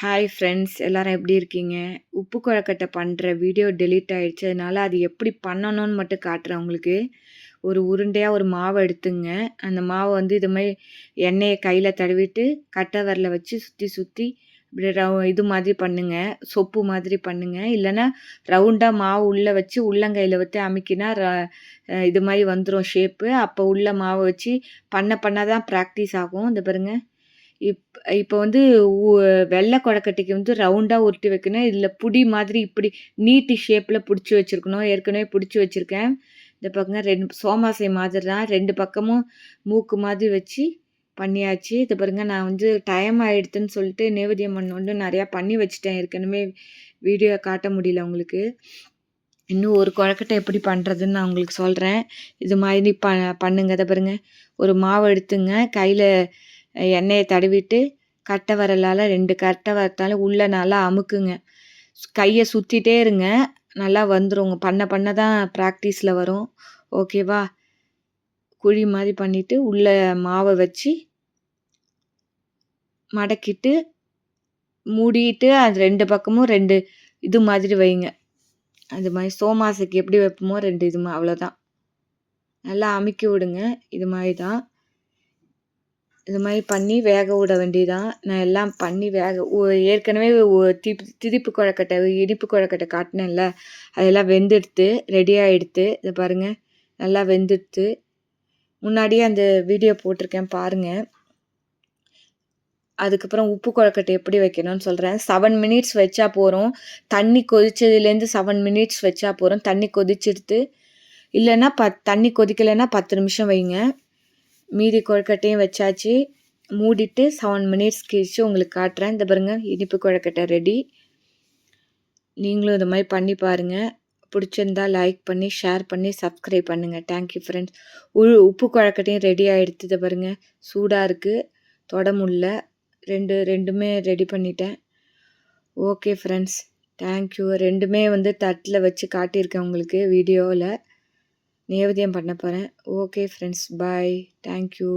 Hi friends எல்லாரும் எப்படி இருக்கீங்க? உப்பு குழக்கட்டை பண்ணுற வீடியோ டெலீட் ஆகிடுச்சு அதனால் அது எப்படி பண்ணணும்னு மட்டும் காட்டுறேன் உங்களுக்கு. ஒரு உருண்டையாக ஒரு மாவை எடுத்துங்க. அந்த மாவை வந்து இது மாதிரி எண்ணெயை கையில் தடவிட்டு கட்டவரில் வச்சு சுற்றி சுற்றி இப்படி ரவு இது மாதிரி பண்ணுங்கள் சொப்பு மாதிரி பண்ணுங்கள் இல்லைன்னா ரவுண்டாக மாவு உள்ளே வச்சு உள்ளங்கையில் வச்சு அமைக்கினா ர இது மாதிரி வந்துடும் ஷேப்பு அப்போ உள்ள மாவை வச்சு பண்ண பண்ண தான் ப்ராக்டிஸ் ஆகும். இந்த பாருங்கள் இப் இப்போ வந்து உ வெள்ளை கொழுக்கட்டைக்கு வந்து ரவுண்டாக உருட்டி வைக்கணும். இதில் புடி மாதிரி இப்படி நீட்டி ஷேப்பில் பிடிச்சி வச்சுருக்கணும். ஏற்கனவே பிடிச்சி வச்சுருக்கேன். இந்த பக்கம் ரெண்டு சோமாசை மாதிரி தான் ரெண்டு பக்கமும் மூக்கு மாதிரி வச்சு பண்ணியாச்சு. இது பாருங்க நான் வந்து டைம் ஆகிடுதுன்னு சொல்லிட்டு நேவேத்தியம் ஒன்று நிறையா பண்ணி வச்சுட்டேன். ஏற்கனவே வீடியோ காட்ட முடியல உங்களுக்கு. இன்னும் ஒரு கொழக்கட்டை எப்படி பண்ணுறதுன்னு நான் உங்களுக்கு சொல்கிறேன் இது மாதிரி ப பண்ணுங்க. இதை பாருங்க. ஒரு மாவு எடுத்துங்க. கையில் எண்ணெயை தடவிட்டு கட்டை வரலால் ரெண்டு கட்டை வரத்தாலும் உள்ளே நல்லா அமுக்குங்க. கையை சுற்றிட்டே இருங்க. நல்லா வந்துருங்க. பண்ண பண்ண தான் ப்ராக்டிஸில் வரும். ஓகேவா குழி மாதிரி பண்ணிவிட்டு உள்ளே மாவை வச்சு மடக்கிட்டு மூடிட்டு அது ரெண்டு பக்கமும் ரெண்டு இது மாதிரி வைங்க. அது மாதிரி சோமாசுக்கு எப்படி வைப்போமோ ரெண்டு இது அவ்வளோதான் நல்லா அமுக்கி விடுங்க. இது மாதிரி தான். இது மாதிரி பண்ணி வேக விட வேண்டியதான் நான் எல்லாம் பண்ணி வேக ஏற்கனவே திப் திதிப்பு குழக்கட்டை இனிப்பு குழக்கட்டை காட்டினேன்ல அதெல்லாம் வெந்தெடுத்து ரெடி ஆகிடுத்து இதை பாருங்கள் நல்லா வெந்துடுத்து. முன்னாடியே அந்த வீடியோ போட்டிருக்கேன் பாருங்கள் அதுக்கப்புறம் உப்பு குழக்கட்டை எப்படி வைக்கணும்னு சொல்கிறேன் செவன் மினிட்ஸ் வச்சா போகிறோம் தண்ணி கொதிச்சதுலேருந்து செவன் மினிட்ஸ் வச்சா போகிறோம் தண்ணி கொதிச்சிடுத்து இல்லைன்னா பத் தண்ணி கொதிக்கலைன்னா பத்து நிமிஷம் வைங்க. மீதி கொழுக்கட்டையும் வச்சாச்சு. மூடிட்டு செவன் மினிட்ஸ் கழிச்சு உங்களுக்கு காட்டுறேன். இந்த பாருங்கள் இனிப்பு கொழுக்கட்டை ரெடி நீங்களும் இது மாதிரி பண்ணி பாருங்கள் பிடிச்சிருந்தா லைக் பண்ணி ஷேர் பண்ணி சப்ஸ்கிரைப் பண்ணுங்கள் தேங்க்யூ ஃப்ரெண்ட்ஸ் உள் உப்பு குழக்கட்டையும் ரெடி ஆகிடுத்து இதை பாருங்கள் சூடாக இருக்குது தொட முடில ரெண்டு ரெண்டுமே ரெடி பண்ணிட்டேன். ஓகே ஃப்ரெண்ட்ஸ் தேங்க்யூ ரெண்டுமே வந்து தட்டில் வச்சு காட்டியிருக்கேன் உங்களுக்கு வீடியோவில் நேவேத்தியம் பண்ண போகிறேன் ஓகே ஃப்ரெண்ட்ஸ் பாய் தேங்க்யூ